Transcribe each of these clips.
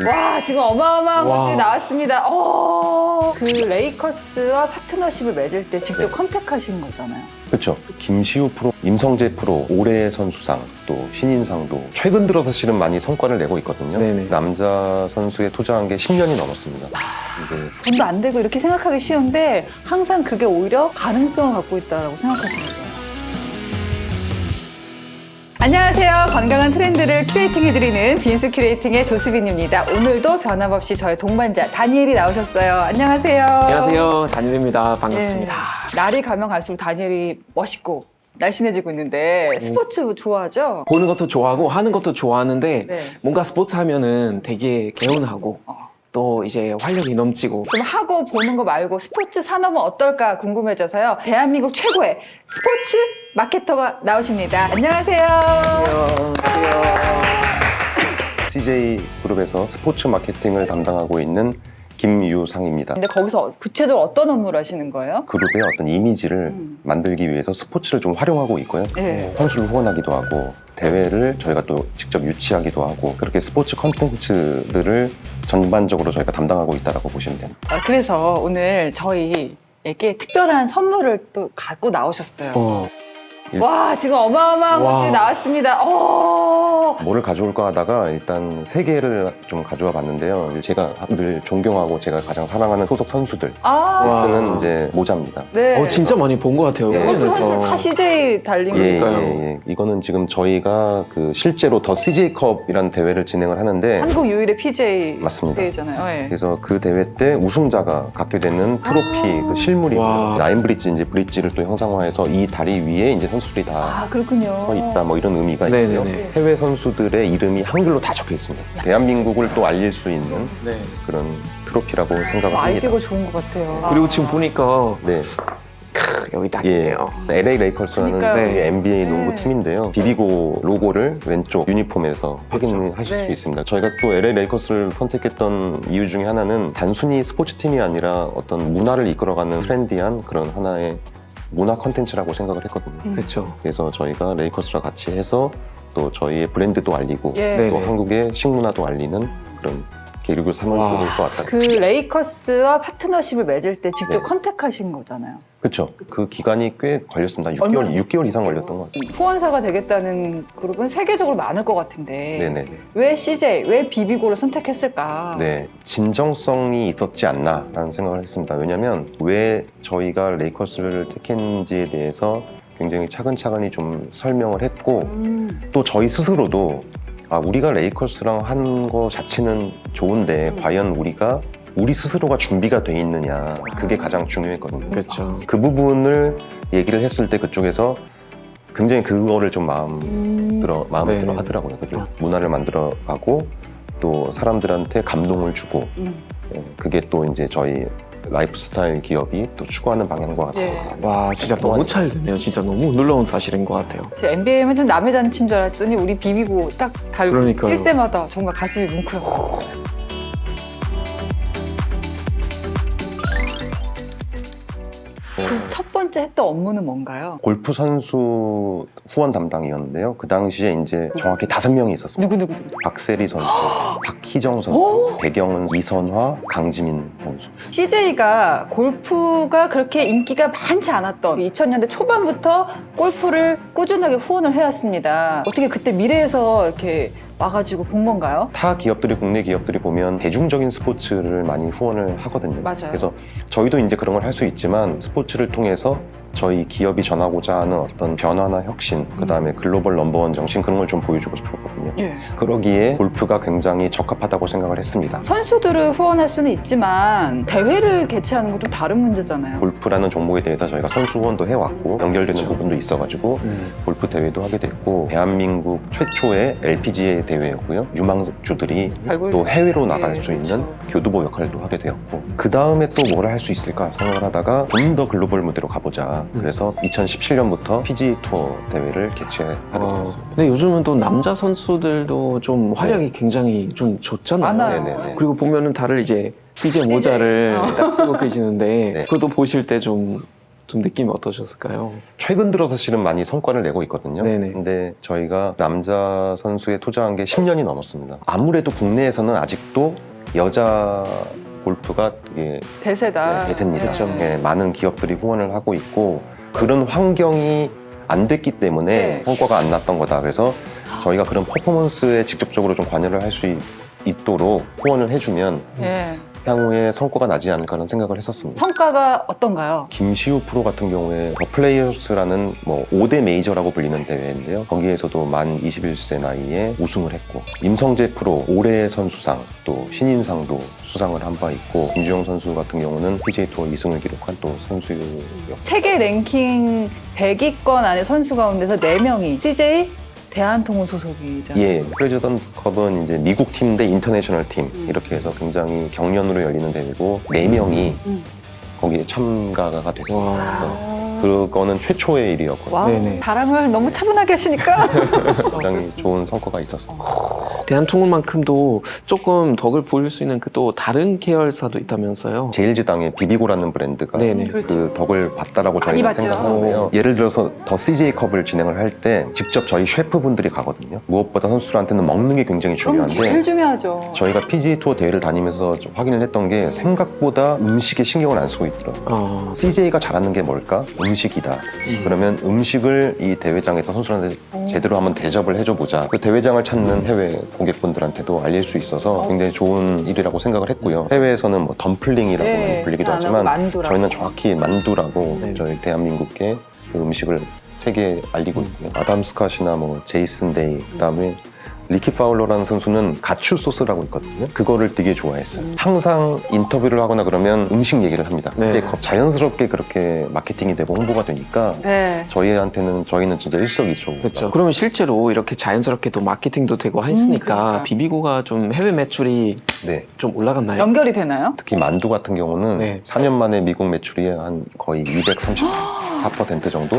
와 지금 어마어마한 와. 것들이 나왔습니다. 어, 그 레이커스와 파트너십을 맺을 때 직접 네. 컨택하신 거잖아요. 그렇죠. 김시우 프로, 임성재 프로, 올해의 선수상, 또 신인상도 최근 들어서 실은 많이 성과를 내고 있거든요. 네네. 남자 선수에 투자한 게 10년이 넘었습니다. 근데 돈도 안 되고 이렇게 생각하기 쉬운데 항상 그게 오히려 가능성을 갖고 있다고 생각하시는 거예요. 안녕하세요. 건강한 트렌드를 큐레이팅 해드리는 빈스 큐레이팅의 조수빈입니다. 오늘도 변함없이 저의 동반자 다니엘이 나오셨어요. 안녕하세요. 안녕하세요. 다니엘입니다. 반갑습니다. 네. 날이 가면 갈수록 다니엘이 멋있고 날씬해지고 있는데 음. 스포츠 좋아하죠? 보는 것도 좋아하고 하는 것도 좋아하는데 네. 뭔가 스포츠 하면은 되게 개운하고 어. 또 이제 활력이 넘치고 그럼 하고 보는 거 말고 스포츠 산업은 어떨까 궁금해져서요. 대한민국 최고의 스포츠 마케터가 나오십니다. 안녕하세요. CJ 그룹에서 스포츠 마케팅을 담당하고 있는 김유상입니다. 근데 거기서 구체적으로 어떤 업무를 하시는 거예요? 그룹의 어떤 이미지를 음. 만들기 위해서 스포츠를 좀 활용하고 있고요. 네. 선수를 후원하기도 하고 대회를 저희가 또 직접 유치하기도 하고 그렇게 스포츠 컨텐츠들을 전반적으로 저희가 담당하고 있다고 보시면 됩니다. 아, 그래서 오늘 저희에게 특별한 선물을 또 갖고 나오셨어요. 어, 와 지금 어마어마한 와. 것들이 나왔습니다. 어. 뭐를 가져올까 하다가 일단 세 개를 좀 가져와 봤는데요. 제가 늘 존경하고 제가 가장 사랑하는 소속 선수들 아. 와. 쓰는 이제 모자입니다. 네. 어, 진짜 많이 본 것 같아요. 예. 이것도 사실 그래서 다 CJ 달린 예, 거니까요. 그러니까요. 예, 예. 이거는 지금 저희가 그 실제로 더 CJ컵이라는 대회를 진행을 하는데 한국 유일의 PJ 맞습니다. 대회잖아요. 예. 그래서 그 대회 때 우승자가 갖게 되는 트로피 아. 그 실물이고요. 와. 나인 브릿지 이제 브릿지를 또 형상화해서 이 다리 위에 이제 선수 들이 다 아 그렇군요. 서 있다 뭐 이런 의미가 있고요. 네네네. 해외 선수들의 이름이 한글로 다 적혀 있습니다. 대한민국을 또 알릴 수 있는 네. 그런 트로피라고 생각을 합니다. 아이디어가 좋은 것 같아요. 그리고 지금 보니까 네, 크, 여기 딱 예, 있네요. LA 레이커스라는 그러니까요. 우리 NBA 네. 농구 팀인데요. 비비고 로고를 왼쪽 유니폼에서. 확인하실 네. 수 있습니다. 저희가 또 LA 레이커스를 선택했던 이유 중에 하나는 단순히 스포츠 팀이 아니라 어떤 문화를 이끌어가는 트렌디한 그런 하나의 문화 컨텐츠라고 생각을 했거든요. 음. 그렇죠. 그래서 저희가 레이커스랑 같이 해서 또 저희의 브랜드도 알리고 예. 네. 또 네네. 한국의 식문화도 알리는 그런 계기로 삼을 와. 좋을 것 같다. 그 레이커스와 파트너십을 맺을 때 직접 네. 컨택하신 거잖아요. 그렇죠. 그 기간이 꽤 걸렸습니다. 6개월, 얼마나? 6개월 이상 걸렸던 것 같아요. 후원사가 되겠다는 그룹은 세계적으로 많을 것 같은데 네네. 왜 CJ, 왜 비비고를 선택했을까? 네, 진정성이 있었지 않나라는 생각을 했습니다. 왜냐하면 왜 저희가 레이커스를 택했는지에 대해서 굉장히 차근차근히 좀 설명을 했고 음, 또 저희 스스로도 아, 우리가 레이커스랑 한 거 자체는 좋은데 음. 과연 우리가 우리 스스로가 준비가 돼 있느냐 그게 가장 중요했거든요. 그렇죠. 그 부분을 얘기를 했을 때 그쪽에서 굉장히 그거를 좀 마음 음. 들어 마음에 네네. 들어 하더라고요. 그죠? 문화를 만들어 가고 또 사람들한테 감동을 주고 음. 예, 그게 또 이제 저희 라이프 스타일 기업이 또 추구하는 방향과 같아요. 네. 와, 진짜 너무 잘 되네요. 진짜 너무 놀라운 사실인 것 같아요. NBA면 좀 남의 잔치인 줄 알았더니 우리 비비고 딱 달고 그러니까요. 뛸 때마다 정말 가슴이 뭉클하고 그첫 번째 했던 업무는 뭔가요? 골프 선수 후원 담당이었는데요. 그 당시에 이제 정확히 다섯 명이 있었습니다. 누구 누구 누구? 박세리 선수, 박희정 선수, 오! 배경은 이선화, 강지민 선수. CJ가 골프가 그렇게 인기가 많지 않았던 2000년대 초반부터 골프를 꾸준하게 후원을 해왔습니다. 어떻게 그때 미래에서 이렇게 와가지고 본 건가요? 타 기업들이 국내 기업들이 보면 대중적인 스포츠를 많이 후원을 하거든요. 맞아요. 그래서 저희도 이제 그런 걸 할 수 있지만 스포츠를 통해서 저희 기업이 전하고자 하는 어떤 변화나 혁신, 그 다음에 글로벌 넘버원 정신 그런 걸 좀 보여주고 싶었거든요. 예. 그러기에 골프가 굉장히 적합하다고 생각을 했습니다. 선수들을 후원할 수는 있지만 대회를 개최하는 것도 다른 문제잖아요. 골프라는 종목에 대해서 저희가 선수 후원도 해왔고 연결되는 그렇죠. 부분도 있어가지고 음. 골프 대회도 하게 됐고 대한민국 최초의 LPGA 대회였고요. 유망주들이 발굴- 또 해외로 나갈 네, 수 있는 그렇죠. 교두보 역할도 하게 되었고 그 다음에 또 뭘 할 수 있을까 생각을 하다가 좀 더 글로벌 무대로 가보자. 음. 그래서 2017년부터 PGA 투어 대회를 개최하게 와, 됐습니다. 근데 요즘은 또 남자 선수들도 좀 활약이 굉장히 좀 좋잖아요. 많아요. 네네네. 그리고 보면은 다들 이제 CJ 모자를 어. 딱 쓰고 계시는데 네. 그것도 보실 때 좀 좀 느낌이 어떠셨을까요? 최근 들어 사실은 많이 성과를 내고 있거든요. 네네. 근데 저희가 남자 선수에 투자한 게 10년이 넘었습니다. 아무래도 국내에서는 아직도 여자 골프가 이게 대세다. 네, 대세입니다. 그렇죠. 예, 많은 기업들이 후원을 하고 있고 그런 환경이 안 됐기 때문에 네. 성과가 안 났던 거다. 그래서 저희가 그런 퍼포먼스에 직접적으로 좀 관여를 할 수 있도록 후원을 해주면 예. 향후에 성과가 나지 않을까라는 생각을 했었습니다. 성과가 어떤가요? 김시우 프로 같은 경우에 더 플레이어스라는 뭐 5대 메이저라고 불리는 대회인데요. 거기에서도 만 21세 나이에 우승을 했고 임성재 프로 올해의 선수상 또 신인상도 수상을 한 바 있고 김주영 선수 같은 경우는 PGA 투어 2승을 기록한 또 선수였고 세계 랭킹 100위권 안에 선수 가운데서 4명이 CJ 대한통운 소속이잖아요. 예, 프레지던트 컵은 이제 미국 팀 대 인터내셔널 팀 음. 이렇게 해서 굉장히 경연으로 열리는 대회고 4명이 음. 거기에 참가가 됐습니다. 와. 그래서 아. 그거는 최초의 일이었고 와, 네네. 자랑을 너무 차분하게 하시니까. 굉장히 좋은 성과가 있었습니다. 대한통운만큼도 조금 덕을 보일 수 있는 그 또 다른 계열사도 있다면서요? 제일지당의 비비고라는 브랜드가 네네. 그렇죠. 그 덕을 봤다라고 많이 저희가 봤죠. 생각하는데요. 예를 들어서 더 CJ 컵을 진행을 할 때 직접 저희 셰프분들이 가거든요. 무엇보다 선수들한테는 먹는 게 굉장히 그럼 제일 중요한데 중요하죠. 저희가 PGA 투어 대회를 다니면서 좀 확인을 했던 게 생각보다 음식에 신경을 안 쓰고 있더라고요. 어, CJ가 잘하는 게 뭘까? 음식이다. 그러면 음식을 이 대회장에서 선수들한테 오. 제대로 한번 대접을 해줘 보자. 그 대회장을 찾는 해외 고객분들한테도 알릴 수 있어서 굉장히 좋은 일이라고 생각을 했고요. 해외에서는 뭐 덤플링이라고 네, 불리기도 안 하고 하지만 만두라고. 저희는 정확히 만두라고 네. 저희 대한민국의 그 음식을 세계에 알리고 있고요. 아담 스캇이나 뭐 제이슨 데이 그다음에 리키 파울러라는 선수는 가추 소스라고 있거든요. 그거를 되게 좋아했어요. 항상 인터뷰를 하거나 그러면 음식 얘기를 합니다. 네. 근데 자연스럽게 그렇게 마케팅이 되고 홍보가 되니까 네. 저희한테는 저희는 진짜 일석이조. 그렇죠. 그러면 실제로 이렇게 자연스럽게도 마케팅도 되고 했으니까 그러니까. 비비고가 좀 해외 매출이 네. 좀 올라갔나요? 연결이 되나요? 특히 만두 같은 경우는 네. 4년 만에 미국 매출이 한 거의 234% 정도.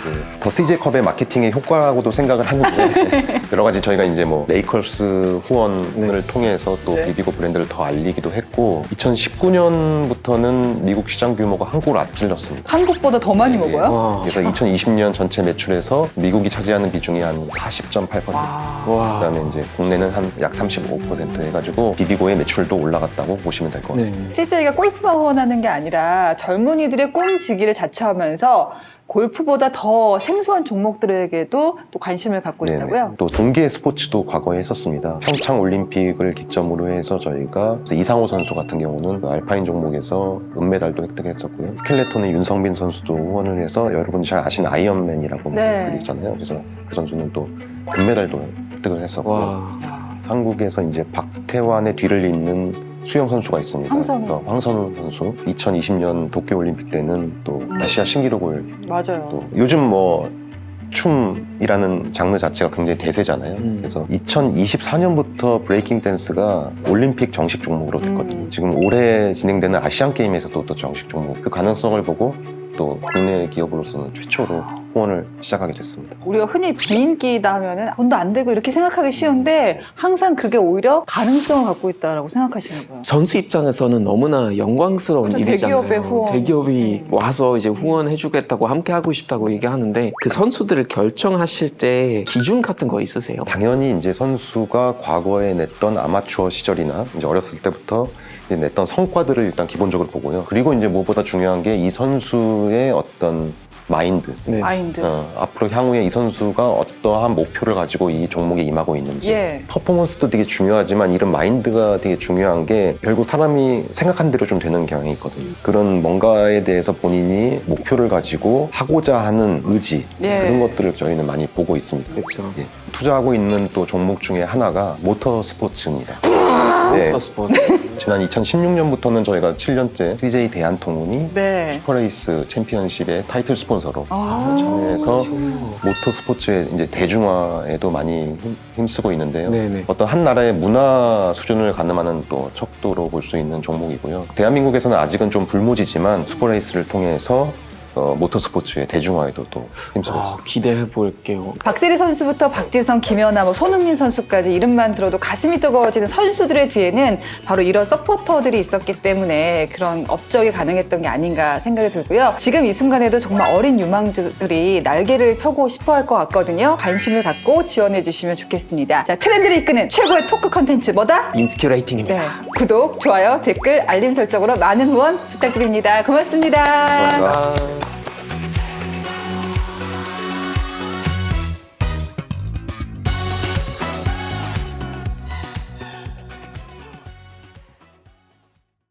이게 더 CJ 컵의 마케팅의 효과라고도 생각을 하는데 여러 가지 저희가 이제 뭐 레이컬스 후원을 통해서 또 네. 비비고 브랜드를 더 알리기도 했고 2019년부터는 미국 시장 규모가 한국을 앞질렀습니다. 한국보다 더 많이 네. 먹어요? 와. 그래서 2020년 전체 매출에서 미국이 차지하는 비중이 한 40.8%. 와. 와. 그다음에 이제 국내는 한 약 35% 해가지고 비비고의 매출도 올라갔다고 보시면 될 것 같습니다. 네. CJ가 골프만 후원하는 게 아니라 젊은이들의 꿈지기를 자처하면서 골프보다 더 생소한 종목들에게도 또 관심을 갖고 네네. 있다고요? 또 동계 스포츠도 과거에 했었습니다. 평창 올림픽을 기점으로 해서 저희가 이상호 선수 같은 경우는 그 알파인 종목에서 은메달도 획득했었고요. 스켈레톤의 윤성빈 선수도 후원을 해서 여러분이 잘 아시는 아이언맨이라고 네. 불리잖아요. 그래서 그 선수는 또 금메달도 획득을 했었고요. 와. 야, 한국에서 이제 박태환의 뒤를 잇는 수영 선수가 있습니다. 황선우. 그래서 황선우 선수 2020년 도쿄 올림픽 때는 또 아시아 신기록을 맞아요. 또 요즘 뭐 춤이라는 장르 자체가 굉장히 대세잖아요. 음. 그래서 2024년부터 브레이킹 댄스가 올림픽 정식 종목으로 됐거든요. 음. 지금 올해 진행되는 아시안 게임에서도 또 정식 종목 그 가능성을 보고 또 국내 기업으로서는 최초로 후원을 시작하게 됐습니다. 우리가 흔히 비인기다 하면은 돈도 안 되고 이렇게 생각하기 쉬운데 항상 그게 오히려 가능성을 갖고 있다라고 생각하시는 거예요. 선수 입장에서는 너무나 영광스러운 그렇죠. 일이잖아요. 대기업의 후원. 대기업이 음. 와서 이제 후원해주겠다고 함께 하고 싶다고 얘기하는데 그 선수들을 결정하실 때 기준 같은 거 있으세요? 당연히 이제 선수가 과거에 냈던 아마추어 시절이나 이제 어렸을 때부터 이제 냈던 성과들을 일단 기본적으로 보고요. 그리고 이제 무엇보다 중요한 게 이 선수의 어떤 마인드, 네. 마인드. 어, 앞으로 향후에 이 선수가 어떠한 목표를 가지고 이 종목에 임하고 있는지 예. 퍼포먼스도 되게 중요하지만 이런 마인드가 되게 중요한 게 결국 사람이 생각한 대로 좀 되는 경향이 있거든요. 그런 뭔가에 대해서 본인이 목표를 가지고 하고자 하는 의지 예. 그런 것들을 저희는 많이 보고 있습니다. 그렇죠. 예. 투자하고 있는 또 종목 중에 하나가 모터 스포츠입니다. 아, 네, 모터스포츠. 지난 2016년부터는 저희가 7년째 CJ 대한통운이 네. 슈퍼레이스 챔피언십의 타이틀 스폰서로 아. 참여해서. 모터 스포츠의 이제 대중화에도 많이 힘- 힘쓰고 있는데요. 네네. 어떤 한 나라의 문화 수준을 가늠하는 또 척도로 볼 수 있는 종목이고요. 대한민국에서는 아직은 좀 불모지지만 슈퍼레이스를 통해서 어, 모터스포츠의 대중화에도 또 힘쓰고 아, 있습니다. 기대해 볼게요. 박세리 선수부터 박지성, 김연아, 뭐 손흥민 선수까지 이름만 들어도 가슴이 뜨거워지는 선수들의 뒤에는 바로 이런 서포터들이 있었기 때문에 그런 업적이 가능했던 게 아닌가 생각이 들고요. 지금 이 순간에도 정말 어린 유망주들이 날개를 펴고 싶어 할 것 같거든요. 관심을 갖고 지원해 주시면 좋겠습니다. 자, 트렌드를 이끄는 최고의 토크 컨텐츠 뭐다? 인스큐 레이팅입니다. 네. 구독, 좋아요, 댓글, 알림 설정으로 많은 후원 부탁드립니다. 고맙습니다. 감사합니다. 아.